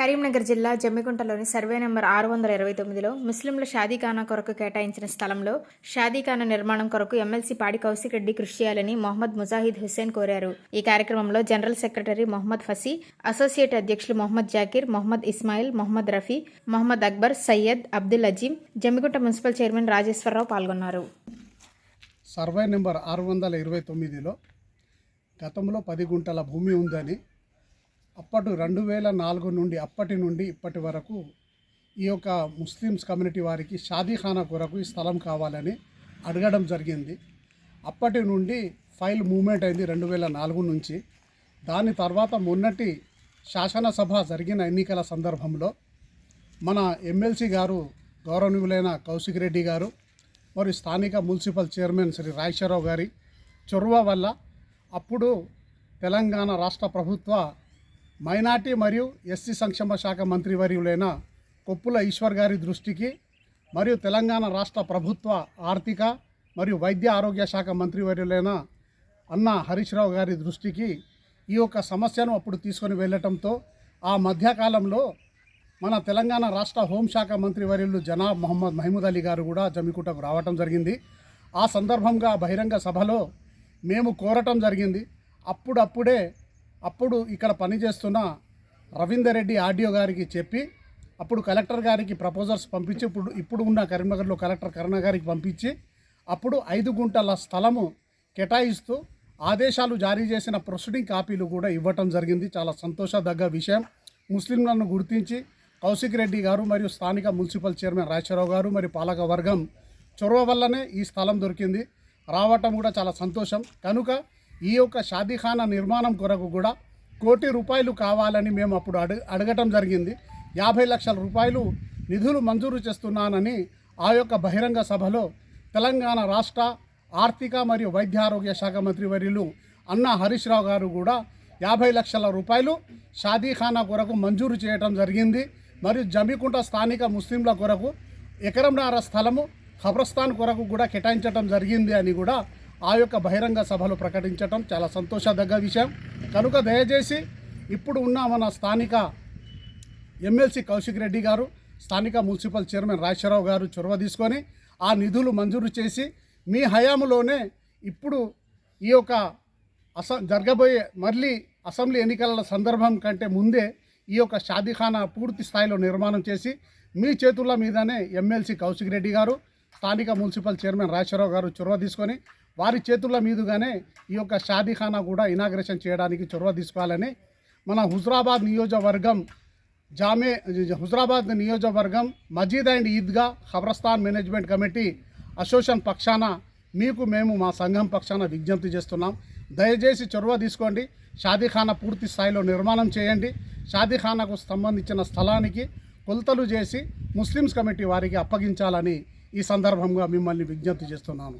కరీంనగర్ జిల్లా జమ్మికుంటలోని survey number ఆరు వందల ఇరవై తొమ్మిదిలో ముస్లింల షాదీఖానా కొరకు కేటాయించిన స్థలంలో షాదీఖానా నిర్మాణం కొరకు ఎమ్మెల్సీ పాడి కౌశిక్ రెడ్డి కృషి చేయాలని మొహమ్మద్ ముజాహిద్ హుస్సేన్ కోరారు. ఈ కార్యక్రమంలో general secretary Mohammed Fasi associate అధ్యక్షులు మొహమ్మద్ జాకీర్ మొహమ్మద్ ఇస్మాయిల్ మొహమ్మద్ రఫీ మొహమ్మద్ అక్బర్ సయ్యద్ అబ్దుల్ అజీం జమ్మికుంట మున్సిపల్ చైర్మన్ రాజేశ్వరరావు పాల్గొన్నారు. సర్వే నెంబర్ ఆరు వందల ఇరవై తొమ్మిదిలో గతంలో పది గుంటల భూమి ఉందని అప్పటి రెండు వేల నాలుగు నుండి అప్పటి నుండి ఇప్పటి వరకు ఈ యొక్క ముస్లిమ్స్ కమ్యూనిటీ వారికి షాదీఖానా కొరకు ఈ స్థలం కావాలని అడగడం జరిగింది. అప్పటి నుండి ఫైల్ మూమెంట్ అయింది రెండు వేల నాలుగు నుంచి. దాని తర్వాత మొన్నటి శాసనసభ జరిగిన ఎన్నికల సందర్భంలో మన ఎమ్మెల్సీ గారు గౌరవనీయులైన కౌశిక్ రెడ్డి గారు మరియు స్థానిక మున్సిపల్ చైర్మన్ శ్రీ రాజశేరావు గారి చొరవ వల్ల అప్పుడు తెలంగాణ రాష్ట్ర ప్రభుత్వ మైనార్టీ మరియు ఎస్సీ సంక్షేమ శాఖ మంత్రివర్యులైన కొప్పుల ఈశ్వర్ గారి దృష్టికి మరియు తెలంగాణ రాష్ట్ర ప్రభుత్వ ఆర్థిక మరియు వైద్య ఆరోగ్య శాఖ మంత్రివర్యులైన అన్న హరీష్ రావు గారి దృష్టికి ఈ యొక్క సమస్యను అప్పుడు తీసుకొని వెళ్ళటంతో ఆ మధ్యకాలంలో మన తెలంగాణ రాష్ట్ర హోంశాఖ మంత్రి వర్యులు జనాబ్ మొహమ్మద్ మహమూద్ అలీ గారు కూడా జమికుటకు రావటం జరిగింది. ఆ సందర్భంగా బహిరంగ సభలో మేము కోరటం జరిగింది. అప్పుడప్పుడే అప్పుడు ఇక్కడ పనిచేస్తున్న రవీందర్ రెడ్డి ఆర్డీఓ గారికి చెప్పి అప్పుడు కలెక్టర్ గారికి ప్రపోజల్స్ పంపించి ఇప్పుడు ఇప్పుడు ఉన్న కరీంనగర్లో కలెక్టర్ కరుణ గారికి పంపించి అప్పుడు ఐదు గుంటల స్థలము కేటాయిస్తూ ఆదేశాలు జారీ చేసిన ప్రొసీడింగ్ కాపీలు కూడా ఇవ్వటం జరిగింది. చాలా సంతోషదగ్గ విషయం. ముస్లింలను గుర్తించి కౌశిక్ రెడ్డి గారు మరియు స్థానిక మున్సిపల్ చైర్మన్ రాజశేరావు గారు మరియు పాలక వర్గం చొరవ వల్లనే ఈ స్థలం దొరికింది. రావటం కూడా చాలా సంతోషం. కనుక ఈ యొక్క షాదీఖానా నిర్మాణం కొరకు కూడా కోటి రూపాయలు కావాలని మేము అప్పుడు అడగ అడగటం జరిగింది. యాభై లక్షల రూపాయలు నిధులు మంజూరు చేస్తున్నానని ఆ యొక్క బహిరంగ సభలో తెలంగాణ రాష్ట్ర ఆర్థిక మరియు వైద్య ఆరోగ్య శాఖ మంత్రి వర్యులు అన్న హరీష్ రావు గారు కూడా యాభై లక్షల రూపాయలు షాదీఖానా కొరకు మంజూరు చేయటం జరిగింది. మరియు జమికుంట స్థానిక ముస్లింల కొరకు ఎకరంన్నర స్థలము ఖబ్రస్థాన్ కొరకు కూడా కేటాయించడం జరిగింది అని కూడా ఆ యొక్క బహిరంగ సభలు ప్రకటించడం చాలా సంతోషదగ్గ విషయం. కనుక దయచేసి ఇప్పుడు ఉన్న మన స్థానిక ఎమ్మెల్సీ కౌశిక్ రెడ్డి గారు స్థానిక మున్సిపల్ చైర్మన్ రాజశేరావు గారు చొరవ తీసుకొని ఆ నిధులు మంజూరు చేసి మీ హయాంలోనే ఇప్పుడు ఈ యొక్క అస జరగబోయే మళ్ళీ అసెంబ్లీ ఎన్నికల సందర్భం కంటే ముందే ఈ యొక్క షాదీఖానా పూర్తి స్థాయిలో నిర్మాణం చేసి మీ చేతుల మీదనే ఎమ్మెల్సీ కౌశిక్ రెడ్డి గారు స్థానిక మున్సిపల్ చైర్మన్ రాజశేరావు గారు చొరవ తీసుకొని వారి చేతుల మీదుగానే ఈ యొక్క షాదీఖానా కూడా ఇనాగ్రేషన్ చేయడానికి చొరవ తీసుకోవాలని మన హుజరాబాద్ నియోజకవర్గం జామే హుజరాబాద్ నియోజకవర్గం Masjid and Eidgah Qabrastan management committee association పక్షాన మీకు మేము మా సంఘం పక్షాన విజ్ఞప్తి చేస్తున్నాం. దయచేసి చొరవ తీసుకోండి. షాదీఖానా పూర్తి స్థాయిలో నిర్మాణం చేయండి. షాదీఖానాకు సంబంధించిన స్థలానికి కొలతలు చేసి ముస్లిమ్స్ కమిటీ వారికి అప్పగించాలని ఈ సందర్భంగా మిమ్మల్ని విజ్ఞప్తి చేస్తున్నాను.